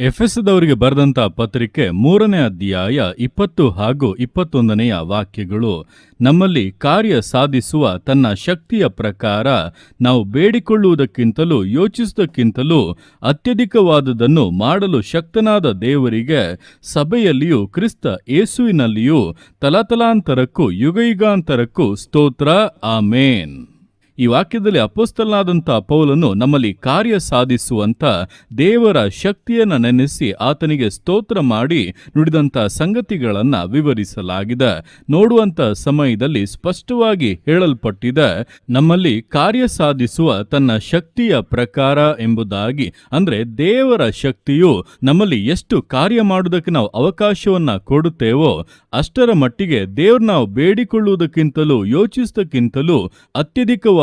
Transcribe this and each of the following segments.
ಎಫೆಸದವರಿಗೆ ಬರೆದಂತ ಪತ್ರಿಕೆ ಮೂರನೇ ಅಧ್ಯಾಯ ಇಪ್ಪತ್ತು ಹಾಗೂ ಇಪ್ಪತ್ತೊಂದನೆಯ ವಾಕ್ಯಗಳು, ನಮ್ಮಲ್ಲಿ ಕಾರ್ಯ ಸಾಧಿಸುವ ತನ್ನ ಶಕ್ತಿಯ ಪ್ರಕಾರ ನಾವು ಬೇಡಿಕೊಳ್ಳುವುದಕ್ಕಿಂತಲೂ ಯೋಚಿಸುವುದಕ್ಕಿಂತಲೂ ಅತ್ಯಧಿಕವಾದದನ್ನು ಮಾಡಲು ಶಕ್ತನಾದ ದೇವರಿಗೆ ಸಭೆಯಲ್ಲಿಯೂ ಕ್ರಿಸ್ತ ಏಸುವಿನಲ್ಲಿಯೂ ತಲಾತಲಾಂತರಕ್ಕೂ ಯುಗಯುಗಾಂತರಕ್ಕೂ ಸ್ತೋತ್ರ. ಆಮೇನ್. ಈ ವಾಕ್ಯದಲ್ಲಿ ಅಪೋಸ್ತಲನಾದಂಥ ಪೌಲನು ನಮ್ಮಲ್ಲಿ ಕಾರ್ಯ ಸಾಧಿಸುವಂಥ ದೇವರ ಶಕ್ತಿಯನ್ನು ನೆನೆಸಿ ಆತನಿಗೆ ಸ್ತೋತ್ರ ಮಾಡಿ ನುಡಿದಂಥ ಸಂಗತಿಗಳನ್ನು ವಿವರಿಸಲಾಗಿದೆ. ನೋಡುವಂಥ ಸಮಯದಲ್ಲಿ ಸ್ಪಷ್ಟವಾಗಿ ಹೇಳಲ್ಪಟ್ಟಿದೆ, ನಮ್ಮಲ್ಲಿ ಕಾರ್ಯ ಸಾಧಿಸುವ ತನ್ನ ಶಕ್ತಿಯ ಪ್ರಕಾರ ಎಂಬುದಾಗಿ. ಅಂದರೆ ದೇವರ ಶಕ್ತಿಯು ನಮ್ಮಲ್ಲಿ ಎಷ್ಟು ಕಾರ್ಯ ಮಾಡುವುದಕ್ಕೆ ನಾವು ಅವಕಾಶವನ್ನ ಕೊಡುತ್ತೇವೋ, ಅಷ್ಟರ ಮಟ್ಟಿಗೆ ದೇವ್ರ ನಾವು ಬೇಡಿಕೊಳ್ಳುವುದಕ್ಕಿಂತಲೂ ಯೋಚಿಸುವುದಕ್ಕಿಂತಲೂ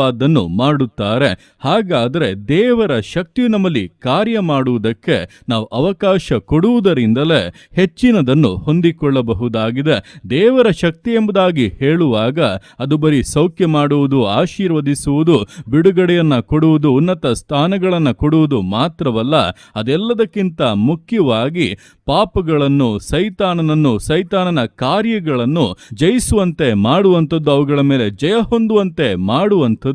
ಅತ್ಯಧಿಕವಾದನ್ನು ಮಾಡುತ್ತಾರೆ. ಹಾಗಾದರೆ ದೇವರ ಶಕ್ತಿಯು ನಮ್ಮಲ್ಲಿ ಕಾರ್ಯ ಮಾಡುವುದಕ್ಕೆ ನಾವು ಅವಕಾಶ ಕೊಡುವುದರಿಂದಲೇ ಹೆಚ್ಚಿನದನ್ನು ಹೊಂದಿಕೊಳ್ಳಬಹುದಾಗಿದೆ. ದೇವರ ಶಕ್ತಿ ಎಂಬುದಾಗಿ ಹೇಳುವಾಗ ಅದು ಬರೀ ಸೌಖ್ಯ ಮಾಡುವುದು, ಆಶೀರ್ವದಿಸುವುದು, ಬಿಡುಗಡೆಯನ್ನ ಕೊಡುವುದು, ಉನ್ನತ ಸ್ಥಾನಗಳನ್ನು ಕೊಡುವುದು ಮಾತ್ರವಲ್ಲ, ಅದೆಲ್ಲದಕ್ಕಿಂತ ಮುಖ್ಯವಾಗಿ ಪಾಪಗಳನ್ನು, ಸೈತಾನನನ್ನು, ಸೈತಾನನ ಕಾರ್ಯಗಳನ್ನು ಜಯಿಸುವಂತೆ ಮಾಡುವಂಥದ್ದು, ಅವುಗಳ ಮೇಲೆ ಜಯ ಹೊಂದುವಂತೆ ಮಾಡುವಂಥದ್ದು.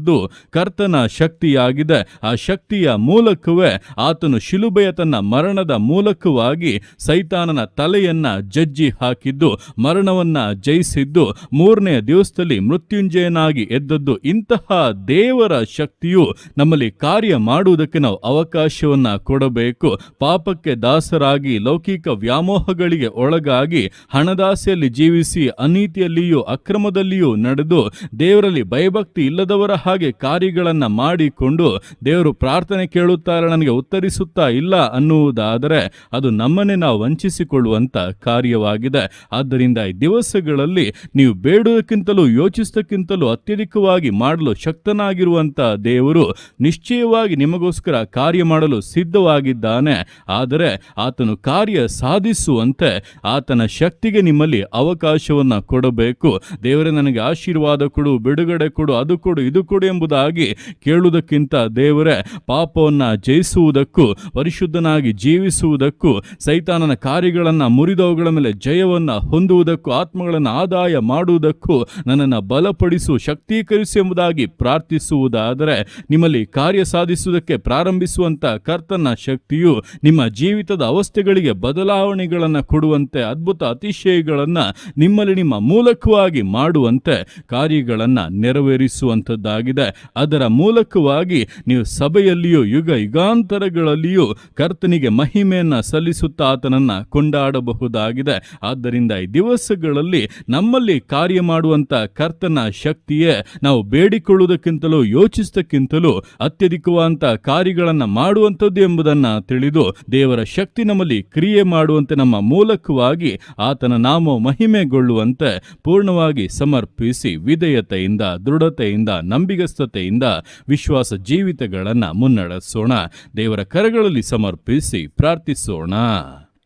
ಕರ್ತನ ಶಕ್ತಿಯಾಗಿದೆ. ಆ ಶಕ್ತಿಯ ಮೂಲಕವೇ ಆತನು ಶಿಲುಬೆಯ ತನ್ನ ಮರಣದ ಮೂಲಕವಾಗಿ ಸೈತಾನನ ತಲೆಯನ್ನ ಜಜ್ಜಿ ಹಾಕಿದ್ದು, ಮರಣವನ್ನ ಜಯಿಸಿದ್ದು, ಮೂರನೆಯ ದಿವಸದಲ್ಲಿ ಮೃತ್ಯುಂಜಯನಾಗಿ ಎದ್ದದ್ದು. ಇಂತಹ ದೇವರ ಶಕ್ತಿಯು ನಮ್ಮಲ್ಲಿ ಕಾರ್ಯ ಮಾಡುವುದಕ್ಕೆ ನಾವು ಅವಕಾಶವನ್ನ ಕೊಡಬೇಕು. ಪಾಪಕ್ಕೆ ದಾಸರಾಗಿ, ಲೌಕಿಕ ವ್ಯಾಮೋಹಗಳಿಗೆ ಒಳಗಾಗಿ, ಹಣದಾಸೆಯಲ್ಲಿ ಜೀವಿಸಿ, ಅನೀತಿಯಲ್ಲಿಯೂ, ಅಕ್ರಮದಲ್ಲಿಯೂ ನಡೆದು, ದೇವರಲ್ಲಿ ಭಯಭಕ್ತಿ ಇಲ್ಲದವರ ಹಾಗೆ ಕಾರ್ಯಗಳನ್ನು ಮಾಡಿಕೊಂಡು ದೇವರು ಪ್ರಾರ್ಥನೆ ಕೇಳುತ್ತಾರೆ ನನಗೆ ಉತ್ತರಿಸುತ್ತಾ ಇಲ್ಲ ಅನ್ನುವುದಾದರೆ ಅದು ನಮ್ಮನ್ನೇ ನಾವು ವಂಚಿಸಿಕೊಳ್ಳುವಂತ ಕಾರ್ಯವಾಗಿದೆ. ಆದ್ದರಿಂದ ಈ ದಿವಸಗಳಲ್ಲಿ ನೀವು ಬೇಡುವುದಕ್ಕಿಂತಲೂ ಯೋಚಿಸ್ತಕ್ಕಿಂತಲೂ ಅತ್ಯಧಿಕವಾಗಿ ಮಾಡಲು ಶಕ್ತನಾಗಿರುವಂತ ದೇವರು ನಿಶ್ಚಯವಾಗಿ ನಿಮಗೋಸ್ಕರ ಕಾರ್ಯ ಮಾಡಲು ಸಿದ್ಧವಾಗಿದ್ದಾನೆ. ಆದರೆ ಆತನು ಕಾರ್ಯ ಸಾಧಿಸುವಂತೆ ಆತನ ಶಕ್ತಿಗೆ ನಿಮ್ಮಲ್ಲಿ ಅವಕಾಶವನ್ನ ಕೊಡಬೇಕು. ದೇವರೇ, ನನಗೆ ಆಶೀರ್ವಾದ ಕೊಡು, ಬಿಡುಗಡೆ ಕೊಡು, ಅದು ಕೊಡು, ಇದು ಎಂಬುದಾಗಿ ಕೇಳುವುದಕ್ಕಿಂತ ದೇವರೇ, ಪಾಪವನ್ನ ಜಯಿಸುವುದಕ್ಕೂ, ಪರಿಶುದ್ಧನಾಗಿ ಜೀವಿಸುವುದಕ್ಕೂ, ಸೈತಾನನ ಕಾರ್ಯಗಳನ್ನು ಮುರಿದವುಗಳ ಮೇಲೆ ಜಯವನ್ನ ಹೊಂದುವುದಕ್ಕೂ, ಆತ್ಮಗಳನ್ನು ಆದಾಯ ಮಾಡುವುದಕ್ಕೂ ನನ್ನನ್ನು ಬಲಪಡಿಸು, ಶಕ್ತೀಕರಿಸು ಎಂಬುದಾಗಿ ಪ್ರಾರ್ಥಿಸುವುದಾದರೆ ನಿಮ್ಮಲ್ಲಿ ಕಾರ್ಯ ಸಾಧಿಸುವುದಕ್ಕೆ ಪ್ರಾರಂಭಿಸುವಂತ ಕರ್ತನ ಶಕ್ತಿಯು ನಿಮ್ಮ ಜೀವಿತದ ಅವಸ್ಥೆಗಳಿಗೆ ಬದಲಾವಣೆಗಳನ್ನು ಕೊಡುವಂತೆ, ಅದ್ಭುತ ಅತಿಶಯಗಳನ್ನು ನಿಮ್ಮಲ್ಲಿ ನಿಮ್ಮ ಮೂಲಕವಾಗಿ ಮಾಡುವಂತೆ ಕಾರ್ಯಗಳನ್ನು ನೆರವೇರಿಸುವಂಥದ್ದಾಗಿದೆ ಅದರ ಮೂಲಕವಾಗಿ ನೀವು ಸಭೆಯಲ್ಲಿಯೂ ಯುಗ ಯುಗಾಂತರಗಳಲ್ಲಿಯೂ ಕರ್ತನಿಗೆ ಮಹಿಮೆಯನ್ನು ಸಲ್ಲಿಸುತ್ತಾ ಆತನನ್ನು ಕೊಂಡಾಡಬಹುದಾಗಿದೆ. ಆದ್ದರಿಂದ ಈ ದಿವಸಗಳಲ್ಲಿ ನಮ್ಮಲ್ಲಿ ಕಾರ್ಯ ಮಾಡುವಂತ ಕರ್ತನ ಶಕ್ತಿಯೇ ನಾವು ಬೇಡಿಕೊಳ್ಳುವುದಕ್ಕಿಂತಲೂ ಯೋಚಿಸುವುದಕ್ಕಿಂತಲೂ ಅತ್ಯಧಿಕವಾದಂಥ ಕಾರ್ಯಗಳನ್ನು ಮಾಡುವಂಥದ್ದು ಎಂಬುದನ್ನ ತಿಳಿದು ದೇವರ ಶಕ್ತಿ ನಮ್ಮಲ್ಲಿ ಕ್ರಿಯೆ ಮಾಡುವಂತೆ ನಮ್ಮ ಮೂಲಕವಾಗಿ ಆತನ ನಾಮ ಮಹಿಮೆಗೊಳ್ಳುವಂತೆ ಪೂರ್ಣವಾಗಿ ಸಮರ್ಪಿಸಿ ವಿಧೇಯತೆಯಿಂದ ದೃಢತೆಯಿಂದ ನಂಬಿಗಸ್ತತೆಯಿಂದ ವಿಶ್ವಾಸ ಜೀವಿತಗಳನ್ನು ಮುನ್ನಡೆಸೋಣ. ದೇವರ ಕರಗಳಲ್ಲಿ ಸಮರ್ಪಿಸಿ ಪ್ರಾರ್ಥಿಸೋಣ.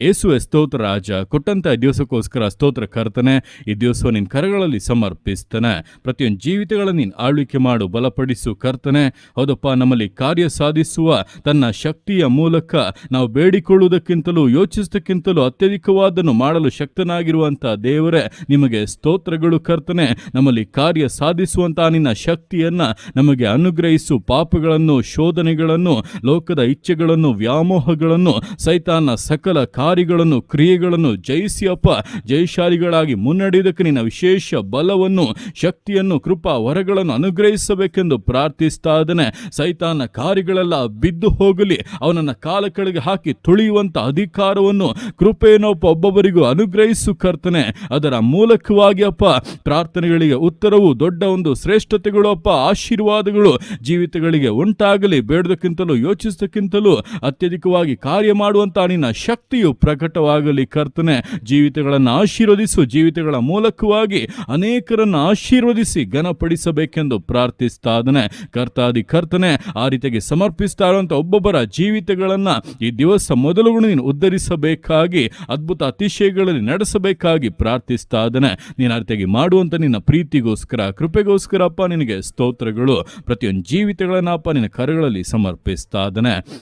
ಯೇಸುವೆ ಸ್ತೋತ್ರ ರಾಜ, ಕೊಟ್ಟಂತ ಈ ದಿವಸಕ್ಕೋಸ್ಕರ ಸ್ತೋತ್ರ ಕರ್ತನೆ, ಈ ದಿವಸ ನಿನ್ನ ಕರಗಳಲ್ಲಿ ಸಮರ್ಪಿಸ್ತಾನೆ. ಪ್ರತಿಯೊಂದು ಜೀವಿತಗಳನ್ನು ನೀನು ಆಳ್ವಿಕೆ ಮಾಡು, ಬಲಪಡಿಸು ಕರ್ತನೆ. ಹೌದಪ್ಪ, ನಮ್ಮಲ್ಲಿ ಕಾರ್ಯ ಸಾಧಿಸುವ ತನ್ನ ಶಕ್ತಿಯ ಮೂಲಕ ನಾವು ಬೇಡಿಕೊಳ್ಳುವುದಕ್ಕಿಂತಲೂ, ಯೋಚಿಸುವುದಕ್ಕಿಂತಲೂ ಅತ್ಯಧಿಕವಾದನ್ನು ಮಾಡಲು ಶಕ್ತನಾಗಿರುವಂಥ ದೇವರೇ, ನಿಮಗೆ ಸ್ತೋತ್ರಗಳು ಕರ್ತನೆ. ನಮ್ಮಲ್ಲಿ ಕಾರ್ಯ ಸಾಧಿಸುವಂತಹ ನಿನ್ನ ಶಕ್ತಿಯನ್ನ ನಮಗೆ ಅನುಗ್ರಹಿಸು, ಪಾಪಗಳನ್ನು, ಶೋಧನೆಗಳನ್ನು, ಲೋಕದ ಇಚ್ಛೆಗಳನ್ನು, ವ್ಯಾಮೋಹಗಳನ್ನು, ಸೈತಾನ ಸಕಲ ಕಾರ್ಯಗಳನ್ನು ಕ್ರಿಯೆಗಳನ್ನು ಜಯಿಸಿ ಅಪ್ಪ. ಜಯಶಾಲಿಗಳಾಗಿ ಮುನ್ನಡೆಯುವುದಕ್ಕೆ ನಿನ್ನ ವಿಶೇಷ ಬಲವನ್ನು, ಶಕ್ತಿಯನ್ನು, ಕೃಪಾ ವರಗಳನ್ನು ಅನುಗ್ರಹಿಸಬೇಕೆಂದು ಪ್ರಾರ್ಥಿಸ್ತಾ ಇದ್ದಾನೆ. ಸೈತಾನ ಕಾರ್ಯಗಳೆಲ್ಲ ಬಿದ್ದು ಹೋಗಲಿ. ಅವನನ್ನ ಕಾಲ ಕೆಳಗೆ ಹಾಕಿ ತುಳಿಯುವಂಥ ಅಧಿಕಾರವನ್ನು ಕೃಪೆಯನ್ನೊಪ್ಪ ಒಬ್ಬೊಬ್ಬರಿಗೂ ಅನುಗ್ರಹಿಸು ಕರ್ತನೆ. ಅದರ ಮೂಲಕವಾಗಿ ಅಪ್ಪ, ಪ್ರಾರ್ಥನೆಗಳಿಗೆ ಉತ್ತರವು, ದೊಡ್ಡ ಒಂದು ಶ್ರೇಷ್ಠತೆಗಳು ಅಪ್ಪ, ಆಶೀರ್ವಾದಗಳು ಜೀವಿತಗಳಿಗೆ ಉಂಟಾಗಲಿ. ಬೇಡದಕ್ಕಿಂತಲೂ ಯೋಚಿಸದಕ್ಕಿಂತಲೂ ಅತ್ಯಧಿಕವಾಗಿ ಕಾರ್ಯ ಮಾಡುವಂಥ ನಿನ್ನ ಶಕ್ತಿಯು ಪ್ರಕಟವಾಗಲಿ. ಕರ್ತನೆ, ಜೀವಿತಗಳನ್ನು ಆಶೀರ್ವದಿಸು. ಜೀವಿತಗಳ ಮೂಲಕವಾಗಿ ಅನೇಕರನ್ನು ಆಶೀರ್ವದಿಸಿ ಘನಪಡಿಸಬೇಕೆಂದು ಪ್ರಾರ್ಥಿಸ್ತಾದನೆ. ಕರ್ತಾದಿ ಕರ್ತನೆ, ಆ ರೀತಿಯಾಗಿ ಸಮರ್ಪಿಸ್ತಾ ಇರುವಂಥ ಒಬ್ಬೊಬ್ಬರ ಜೀವಿತಗಳನ್ನು ಈ ದಿವಸ ಮೊದಲುಗಳು ನೀನು ಉದ್ಧರಿಸಬೇಕಾಗಿ, ಅದ್ಭುತ ಅತಿಶಯಗಳಲ್ಲಿ ನಡೆಸಬೇಕಾಗಿ ಪ್ರಾರ್ಥಿಸ್ತಾ ಇದ್ದಾನೆ ನೀನು ಆ ರೀತಿಯಾಗಿ ಮಾಡುವಂಥ ನಿನ್ನ ಪ್ರೀತಿಗೋಸ್ಕರ ಕೃಪೆಗೋಸ್ಕರಪ್ಪ ನಿನಗೆ ಸ್ತೋತ್ರಗಳು. ಪ್ರತಿಯೊಂದು ಜೀವಿತಗಳನ್ನಪ್ಪ ನಿನ್ನ ಕರಗಳಲ್ಲಿ ಸಮರ್ಪಿಸ್ತಾ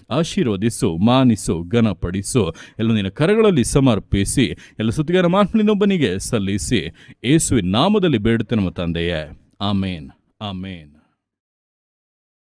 ಆಶೀರ್ವದಿಸು, ಮಾನಿಸು, ಘನಪಡಿಸು. ಎಲ್ಲ ನಿನ್ನ ಕರಗಳಲ್ಲಿ ಸಮರ್ಪಿಸಿ ಎಲ್ಲ ಸುತ್ತಿಗಾರ ಮಾತನಿನೊಬ್ಬನಿಗೆ ಸಲ್ಲಿಸಿ ಏಸುವಿನ ನಾಮದಲ್ಲಿ ಬೇಡುತ್ತೆ ನಮ್ಮ ತಂದೆಯೇ. ಆಮೇನ್. ಆಮೇನ್.